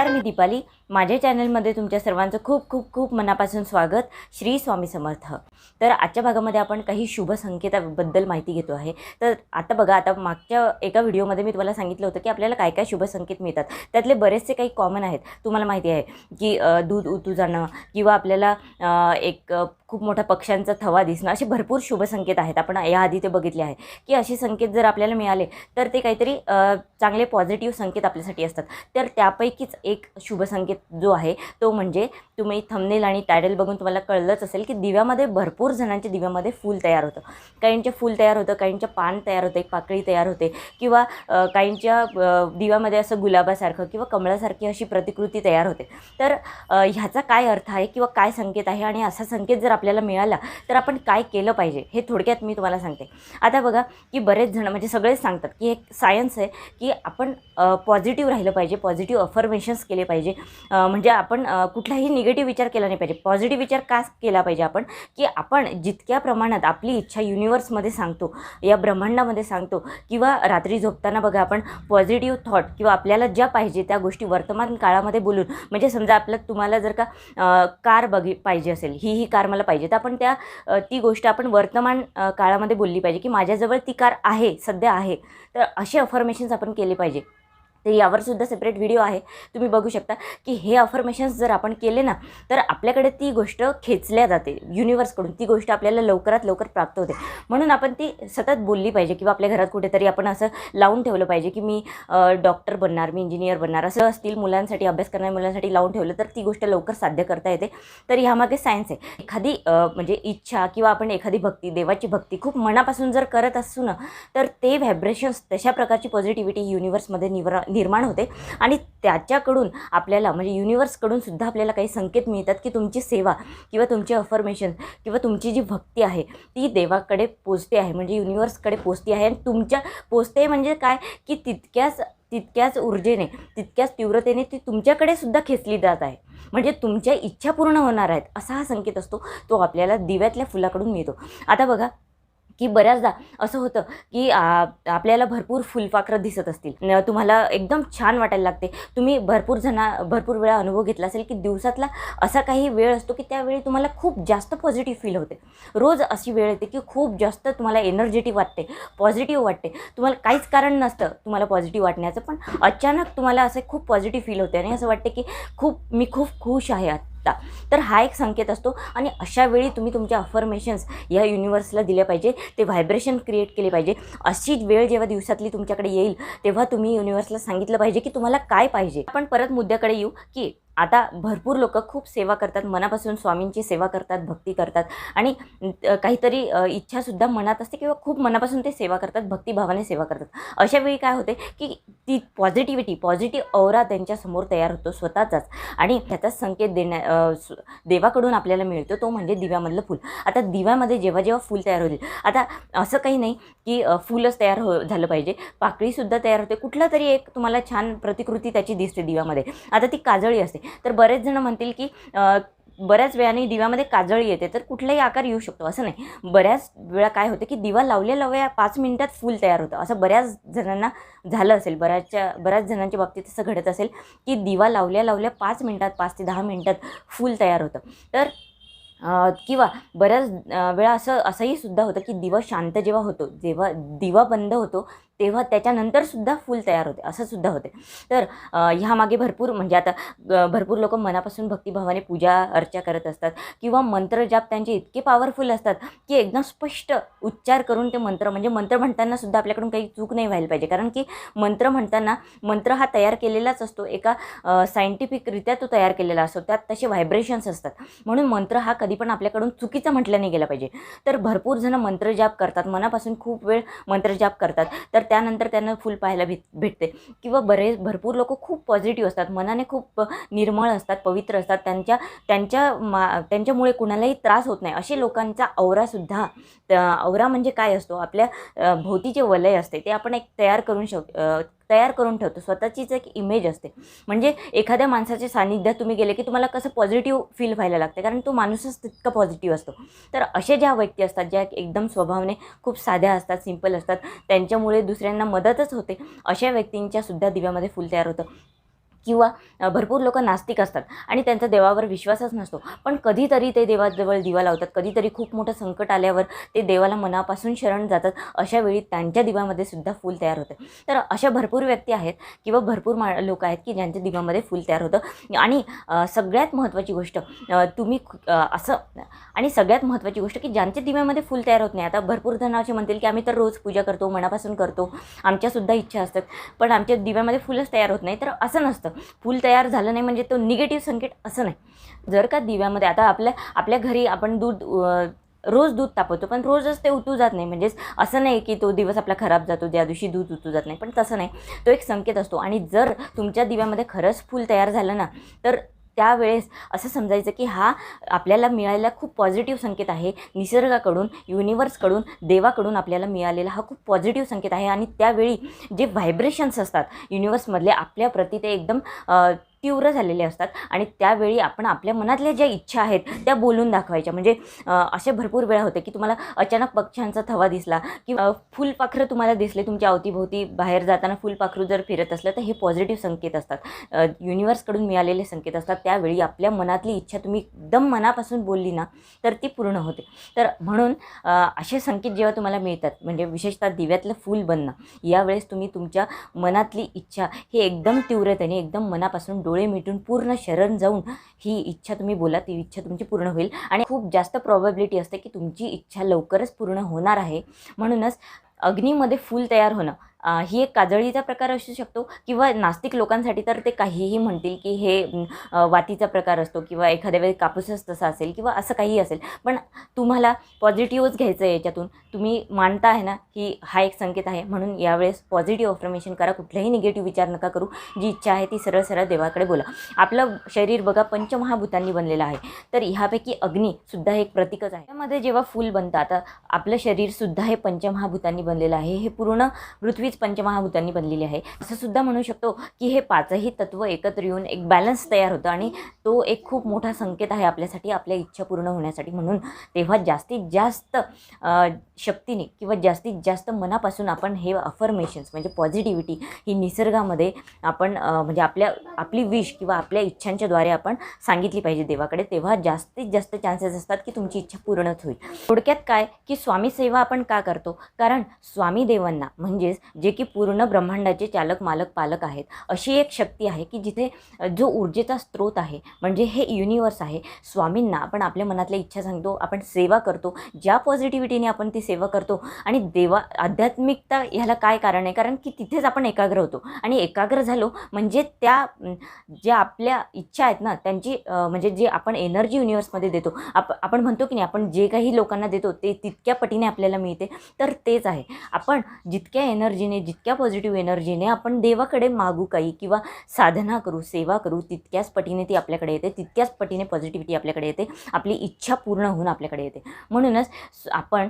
Carme Di Bali माझ्या चॅनलमध्ये तुमच्या सर्वांचं खूप खूप खूप मनापासून स्वागत. श्री स्वामी समर्थ. तर आजच्या भागामध्ये आपण काही शुभ संकेताबद्दल माहिती घेतो आहे. तर आता बघा आता मागच्या एका व्हिडिओमध्ये मी तुम्हाला सांगितलं होतं की आपल्याला काय काय शुभ संकेत मिळतात. त्यातले बरेचसे काही कॉमन आहेत. तुम्हाला माहिती आहे की दूध उतू जाणं किंवा आपल्याला एक खूप मोठा पक्ष्यांचा थवा दिसणं असे भरपूर शुभ संकेत आहेत. आपण याआधी ते बघितले आहे. की असे संकेत जर आपल्याला मिळाले तर ते काहीतरी चांगले पॉझिटिव्ह संकेत आपल्यासाठी असतात. तर त्यापैकीच एक शुभ संकेत जो आहे तो म्हणजे तुम्ही थंबनेल आणि टायटल बघून तुम्हाला कळलंच असेल की दिव्यामध्ये भरपूर जणांच्या दिव्यामध्ये फूल तयार होतं. काहींचे फूल तयार होतं काहींच्या पान तयार होते पाकळी तयार होते किंवा काहींच्या दिव्यामध्ये असं गुलाबासारखं किंवा कमळासारखी अशी प्रतिकृती तयार होते. तर ह्याचा काय अर्थ आहे किंवा काय संकेत आहे आणि असा संकेत जर आपल्याला मिळाला तर आपण काय केलं पाहिजे? हे थोडक्यात मी तुम्हाला सांगते. आता बघा की बरेच जण म्हणजे सगळेच सांगतात की एक सायन्स आहे की आपण पॉझिटिव्ह राहिलं पाहिजे पॉझिटिव्ह अफर्मेशन्स केले पाहिजे. म्हणजे आपण कुठलाही निगेटिव्ह विचार केला नाही पाहिजे. पॉझिटिव्ह विचार का केला पाहिजे आपण? की आपण जितक्या प्रमाणात आपली इच्छा युनिवर्समध्ये सांगतो या ब्रह्मांडामध्ये सांगतो किंवा रात्री झोपताना बघा आपण पॉझिटिव्ह थॉट किंवा आपल्याला ज्या पाहिजे त्या गोष्टी वर्तमान काळामध्ये बोलून म्हणजे समजा आपलं तुम्हाला जर का कार बघी पाहिजे असेल ही ही कार मला पाहिजे तर आपण त्या ती गोष्ट आपण वर्तमान काळामध्ये बोलली पाहिजे की माझ्याजवळ ती कार आहे सध्या आहे. तर असे अफर्मेशन्स आपण केले पाहिजे. तर यावर सुद्धा सेपरेट व्हिडिओ आहे. तुम्ही बघू शकता की हे अफर्मेशन्स जर आपण केले ना तर आपल्याकडे ती गोष्ट खेचल्या जाते. युनिवर्सकडून ती गोष्ट आपल्याला लवकरात लवकर प्राप्त होते. म्हणून आपण ती सतत बोलली पाहिजे किंवा आपल्या घरात कुठेतरी आपण असं लावून ठेवलं पाहिजे की मी डॉक्टर बनणार मी इंजिनियर बनणार असं असतील मुलांसाठी अभ्यास करणाऱ्या मुलांसाठी लावून ठेवलं तर ती गोष्ट लवकर साध्य करता येते. तर ह्यामागे सायन्स आहे. एखादी म्हणजे इच्छा किंवा आपण एखादी भक्ती देवाची भक्ती खूप मनापासून जर करत असू ना तर ते व्हायब्रेशन्स तशा प्रकारची पॉझिटिव्हिटी युनिवर्समध्ये निवरा निर्माण होते. आणि त्याच्याकडून आपल्याला म्हणजे युनिवर्सकडून सुद्धा आपल्याला काही संकेत मिळतात की तुमची सेवा किंवा तुमची अफर्मेशन किंवा तुमची जी भक्ती आहे ती देवाकडे पोचते आहे. म्हणजे युनिवर्सकडे पोचते आहे. आणि तुमच्या पोचते म्हणजे काय? की तितक्याच तितक्याच ऊर्जेने तितक्याच तीव्रतेने ती तुमच्याकडे सुद्धा खेचली जात आहे. म्हणजे तुमच्या इच्छा पूर्ण होणार आहेत असा हा संकेत असतो. तो आपल्याला दिव्यातल्या फुलाकडून मिळतो. आता बघा की बऱ्याचदा असं होतं की आपल्याला भरपूर फुलपाखरं दिसत असतील. तुम्हाला एकदम छान वाटायला लागते. तुम्ही भरपूर जणा भरपूर वेळा अनुभव घेतला असेल की दिवसातला असा काही वेळ असतो की त्यावेळी तुम्हाला खूप जास्त पॉझिटिव्ह फील होते. रोज अशी वेळ येते की खूप जास्त तुम्हाला एनर्जेटिक वाटते पॉझिटिव्ह वाटते. तुम्हाला काहीच कारण नसतं तुम्हाला पॉझिटिव्ह वाटण्याचं पण अचानक तुम्हाला असं खूप पॉझिटिव्ह फील होते. आणि असं वाटते की खूप मी खूप खुश आहे शकता. तर हा एक संकेत असतो आणि अशा वेळी तुम्ही तुमच्या अफर्मेशन्स या युनिवर्सला दिल्या पाहिजे ते व्हायब्रेशन क्रिएट केले पाहिजे. अशी वेळ जेव्हा दिवसातली तुमच्याकडे येईल तेव्हा तुम्ही युनिवर्सला सांगितलं पाहिजे की तुम्हाला काय पाहिजे. आपण परत मुद्द्याकडे येऊ की आता भरपूर लोक खूप सेवा करतात मनापासून स्वामींची सेवा करतात भक्ती करतात आणि काहीतरी इच्छासुद्धा मनात असते किंवा खूप मनापासून ते सेवा करतात भक्तिभावाने सेवा करतात. अशा वेळी काय होते की ती पॉझिटिव्हिटी पॉझिटिव्ह औरा त्यांच्यासमोर तयार होतो स्वतःचाच आणि त्याचाच संकेत देण्या देवाकडून आपल्याला मिळतो तो म्हणजे दिव्यामधलं फूल. आता दिव्यामध्ये जेव्हा जेव्हा फूल तयार होईल आता असं काही नाही की फूलच तयार हो झालं पाहिजे. पाकळीसुद्धा तयार होते. कुठला तरी एक तुम्हाला छान प्रतिकृती त्याची दिसते दिव्यामध्ये. आता ती काजळी असते. तर बरेच जण म्हणतील की बऱ्याच वेळाने दिव्यामध्ये काजळी येते तर कुठलाही आकार येऊ शकतो असं नाही. बऱ्याच वेळा काय होतं की दिवा लावल्या लावल्या पाच मिनिटात फूल तयार होतं. असं बऱ्याच जणांना झालं असेल बऱ्याचच्या बऱ्याच जणांच्या बाबतीत असं घडत असेल की दिवा लावल्या लावल्या पाच मिनिटात पाच ते दहा मिनिटात फूल तयार होतं. तर किंवा बऱ्याच वेळा असं असंही सुद्धा होतं की दिवा शांत जेव्हा होतो जेव्हा दिवा बंद होतो तेव्हा त्याच्यानंतर सुद्धा फूल तयार होते असं सुद्धा होते. तर ह्यामागे भरपूर म्हणजे आता भरपूर लोक मनापासून भक्तिभावाने पूजा अर्चा करत असतात किंवा मंत्र जाप त्यांचे इतके पॉवरफुल असतात की एकदम स्पष्ट उच्चार करून ते मंत्र म्हणजे मंत्र म्हणताना सुद्धा आपल्याकडून काही चूक नाही व्हायला पाहिजे. कारण की मंत्र म्हणताना मंत्र हा तयार केलेलाच असतो. एका सायंटिफिकरित्या तो तयार केलेला असतो. त्यात तसे व्हायब्रेशन्स असतात. म्हणून मंत्र हा कधी पण आपल्याकडून चुकीचा म्हटला नाही गेला पाहिजे. तर भरपूर जण मंत्रजाप करतात. मनापासून खूप वेळ मंत्रजाप करतात. तर त्यानंतर त्यांना फुल पाहायला भेट भेटते. किंवा बरेच भरपूर लोक खूप पॉझिटिव्ह असतात. मनाने खूप निर्मळ असतात पवित्र असतात. त्यांच्या त्यांच्या मा त्यांच्यामुळे कुणालाही त्रास होत नाही. असे लोकांचा औरासुद्धा औरा म्हणजे काय असतो? आपल्या भोवतीचे वलय असते. ते आपण एक तयार करून शक तयार करून ठेवतो. स्वतःचीच एक इमेज असते. म्हणजे एखाद्या माणसाच्या सानिध्यात तुम्ही गेले की तुम्हाला कसं पॉझिटिव्ह फील व्हायला लागते. कारण तो माणूसच तितका पॉझिटिव्ह असतो. तर असे ज्या व्यक्ती असतात ज्या एकदम स्वभावने खूप साध्या असतात सिंपल असतात त्यांच्यामुळे दुसऱ्यांना मदतच होते. अशा व्यक्तींच्या सुद्धा दिव्यामध्ये फुल तयार होतं. किंवा भरपूर लोक नास्तिक असतात आणि त्यांचा देवावर विश्वासच नसतो. पण कधीतरी ते देवाजवळ दिवा लावतात. कधीतरी खूप मोठं संकट आल्यावर ते देवाला मनापासून शरण जातात. अशा वेळी त्यांच्या दिव्यामध्ये सुद्धा फूल तयार होते. तर अशा भरपूर व्यक्ती आहेत किंवा भरपूर मा लोक आहेत की ज्यांच्या दिव्यामध्ये फूल तयार होतं. आणि सगळ्यात महत्त्वाची गोष्ट तुम्ही असं आणि सगळ्यात महत्त्वाची गोष्ट की ज्यांच्या दिव्यामध्ये फूल तयार होत नाही. आता भरपूर जणांचे म्हणतील की आम्ही तर रोज पूजा करतो मनापासून करतो. आमच्यासुद्धा इच्छा असतात. पण आमच्या दिव्यामध्ये फुलच तयार होत नाही. तर असं नसतं. फूल तयार झालं नाही म्हणजे तो निगेटिव्ह संकेत असं नाही. जर का दिव्यामध्ये आता आपल्या आपल्या घरी आपण दूध रोज दूध तापवतो पण रोजच ते उतू जात नाही. म्हणजेच असं नाही की तो दिवस आपला खराब जातो ज्या दिवशी दूध उतू जात नाही पण तसं नाही. तो एक संकेत असतो. आणि जर तुमच्या दिव्यामध्ये खरंच फूल तयार झालं ना तर त्यावेळेस असं समजायचं की हा आपल्याला मिळालेला खूप पॉझिटिव्ह संकेत आहे. निसर्गाकडून युनिवर्सकडून देवाकडून आपल्याला मिळालेला हा खूप पॉझिटिव्ह संकेत आहे. आणि त्यावेळी जे व्हायब्रेशन्स असतात युनिवर्समधले आपल्याप्रती ते एकदम तीव्र झालेले असतात आणि त्यावेळी आपण आपल्या मनातल्या ज्या इच्छा आहेत त्या बोलून दाखवायच्या. म्हणजे असे भरपूर वेळा होते की तुम्हाला अचानक पक्ष्यांचा थवा दिसला किंवा फुलपाखरं तुम्हाला दिसले तुमच्या अवतीभोवती बाहेर जाताना फुलपाखरू जर फिरत असलं तर हे पॉझिटिव्ह संकेत असतात. युनिवर्सकडून मिळालेले संकेत असतात. त्यावेळी आपल्या मनातली इच्छा तुम्ही एकदम मनापासून बोलली ना तर ती पूर्ण होते. तर म्हणून असे संकेत जेव्हा तुम्हाला मिळतात म्हणजे विशेषतः दिव्यातलं फूल बनणं यावेळेस तुम्ही तुमच्या मनातली इच्छा हे एकदम तीव्रतेने एकदम मनापासून डोळे मिटून पूर्ण शरण जाऊन ही इच्छा तुम्ही बोला ती इच्छा तुमची पूर्ण होईल. आणि खूप जास्त प्रॉबॅबिलिटी असते की तुमची इच्छा लवकरच पूर्ण होणार आहे. म्हणूनच अग्नीमध्ये फूल तयार होणं ही एक काजळीचा प्रकार असू शकतो किंवा नास्तिक लोकांसाठी तर ते काहीही म्हणतील की हे वातीचा प्रकार असतो किंवा एखाद्या वेळी कापूसच तसा असेल किंवा असं काही असेल. पण तुम्हाला पॉझिटिव्हच घ्यायचं आहे याच्यातून. तुम्ही मानता आहे ना की हा एक संकेत आहे. म्हणून यावेळेस पॉझिटिव्ह अफर्मेशन करा. कुठलाही निगेटिव्ह विचार नका करू. जी इच्छा आहे ती सरळ सरळ देवाकडे बोला. आपलं शरीर बघा पंचमहाभूतांनी बनलेलं आहे. तर ह्यापैकी अग्नीसुद्धा एक प्रतीकच आहे. त्यामध्ये जेव्हा फूल बनतं आता आपलं शरीरसुद्धा हे पंचमहाभूतांनी बनलेलं आहे. हे पूर्ण पृथ्वीच पंचमहाभूतांनी बनलेली आहे. असं सुद्धा म्हणू शकतो की हे पाचही तत्व एकत्र येऊन एक बॅलन्स तयार होतं आणि तो एक खूप मोठा संकेत आहे आपल्यासाठी आपल्या इच्छा पूर्ण होण्यासाठी. म्हणून तेव्हा जास्तीत जास्त शक्तीने किंवा जास्तीत जास्त मनापासून आपण हे अफर्मेशन्स म्हणजे पॉझिटिव्हिटी ही निसर्गामध्ये आपण म्हणजे आपल्या आपली विश किंवा आपल्या इच्छांच्याद्वारे आपण सांगितली पाहिजे देवाकडे तेव्हा जास्तीत जास्त चान्सेस असतात की तुमची इच्छा पूर्णच होईल. थोडक्यात काय? की स्वामी सेवा आपण का करतो? कारण स्वामी देवांना म्हणजेच जे की पूर्ण ब्रह्मांडाचे चालक मालक पालक आहेत अशी एक शक्ती आहे की जिथे जो ऊर्जेचा स्रोत आहे म्हणजे हे युनिवर्स आहे स्वामींना आपण आपल्या मनातल्या इच्छा सांगतो आपण सेवा करतो ज्या पॉझिटिव्हिटीने आपण ती सेवा करतो. आणि देवा आध्यात्मिकता ह्याला काय कारण आहे? कारण की तिथेच आपण एकाग्र होतो. आणि एकाग्र झालो म्हणजे त्या ज्या आपल्या इच्छा आहेत ना त्यांची म्हणजे जे आपण एनर्जी युनिवर्समध्ये देतो. आप आपण म्हणतो की नाही आपण जे काही लोकांना देतो ते तितक्या पटीने आपल्याला मिळते. तर तेच आहे. आपण जितक्या एनर्जीने जितक्या पॉझिटिव्ह एनर्जीने आपण देवाकडे मागू काही किंवा साधना करू सेवा करू तितक्याच पटीने ती आपल्याकडे येते. तितक्याच पटीने पॉझिटिव्हिटी आपल्याकडे येते. आपली इच्छा पूर्ण होऊन आपल्याकडे येते. म्हणूनच आपण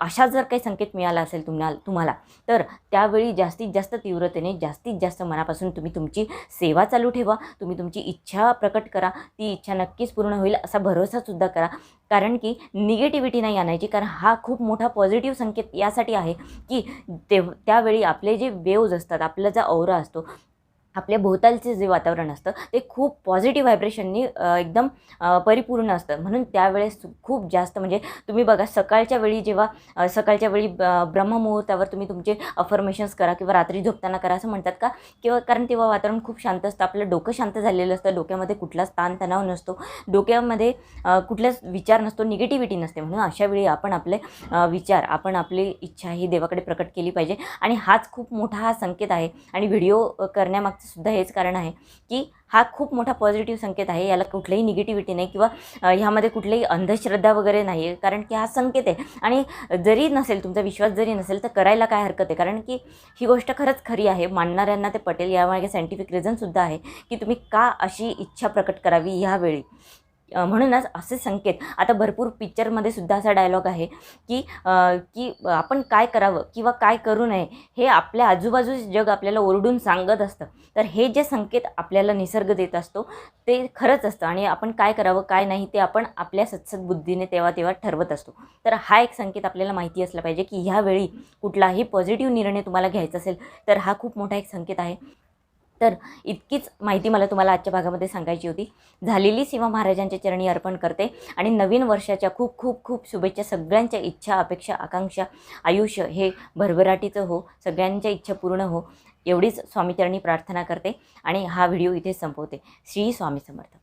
अशा जर काही संकेत मिळाला असेल तुम्हाला तुम्हाला तर त्यावेळी जास्तीत जास्त तीव्रतेने जास्तीत जास्त मनापासून तुम्ही तुमची सेवा चालू ठेवा तुम्ही तुमची इच्छा प्रकट करा ती इच्छा नक्कीच पूर्ण होईल असा भरोसासुद्धा करा. कारण की निगेटिव्हिटी नाही आणायची कारण हा खूप मोठा पॉझिटिव्ह संकेत यासाठी आहे की ते त्यावेळी आपले जे वेव्ज असतात आपला जो औरा असतो आपल्या भोवतालचे जे वातावरण असतं ते खूप पॉझिटिव्ह व्हायब्रेशननी एकदम परिपूर्ण असतं. म्हणून त्यावेळेस खूप जास्त म्हणजे तुम्ही बघा सकाळच्या वेळी जेव्हा सकाळच्या वेळी ब- ब्रह्ममुहूर्तावर तुम्ही तुमचे अफर्मेशन्स करा किंवा रात्री झोपताना करा असं म्हणतात का? किंवा कारण तेव्हा वातावरण खूप शांत असतं. आपलं डोकं शांत झालेलं असतं. डोक्यामध्ये कुठलाच ताणतणाव नसतो. डोक्यामध्ये कुठलाच विचार नसतो. निगेटिव्हिटी नसते. म्हणून अशा वेळी आपण आपले विचार आपण आपली इच्छा ही देवाकडे प्रकट केली पाहिजे. आणि हाच खूप मोठा हा संकेत आहे. आणि व्हिडिओ करण्यामागचं सुद्धा हेच कारण आहे की हा खूप मोठा पॉझिटिव्ह संकेत आहे याला कुठल्याही निगेटिव्हिटी नाही किंवा ह्यामध्ये कुठलीही अंधश्रद्धा वगैरे नाही आहे कारण की हा संकेत आहे. आणि जरी नसेल तुमचा विश्वास जरी नसेल तर करायला काय हरकत आहे? कारण की ही गोष्ट खरंच खरी आहे. मानणाऱ्यांना ते पटेल. यामागे सायंटिफिक रिझनसुद्धा आहे की तुम्ही का अशी इच्छा प्रकट करावी ह्यावेळी? म्हणूनच असे संकेत. आता भरपूर पिक्चरमध्ये सुद्धा असा डायलॉग आहे की की आपण काय करावं किंवा काय करू नये हे आपल्या आजूबाजूचे जग आपल्याला ओरडून सांगत असतं. तर हे जे संकेत आपल्याला निसर्ग देत असतो ते खरंच असतं आणि आपण काय करावं काय नाही ते आपण आपल्या सत्सद बुद्धीने तेव्हा तेव्हा ठरवत असतो. तर हा एक संकेत आपल्याला माहिती असला पाहिजे की ह्यावेळी कुठलाही पॉझिटिव्ह निर्णय तुम्हाला घ्यायचा असेल तर हा खूप मोठा एक संकेत आहे. तर इतकीच माहिती मला तुम्हाला आजच्या भागामध्ये सांगायची होती. झालेली सेवा महाराजांच्या चरणी अर्पण करते आणि नवीन वर्षाच्या खूप खूप खूप शुभेच्छा सगळ्यांच्या इच्छा अपेक्षा आकांक्षा आयुष्य हे भरभराटीचं हो सगळ्यांच्या इच्छा पूर्ण हो एवढीच स्वामीचरणी प्रार्थना करते आणि हा व्हिडिओ इथे संपवते. श्री स्वामी समर्थ.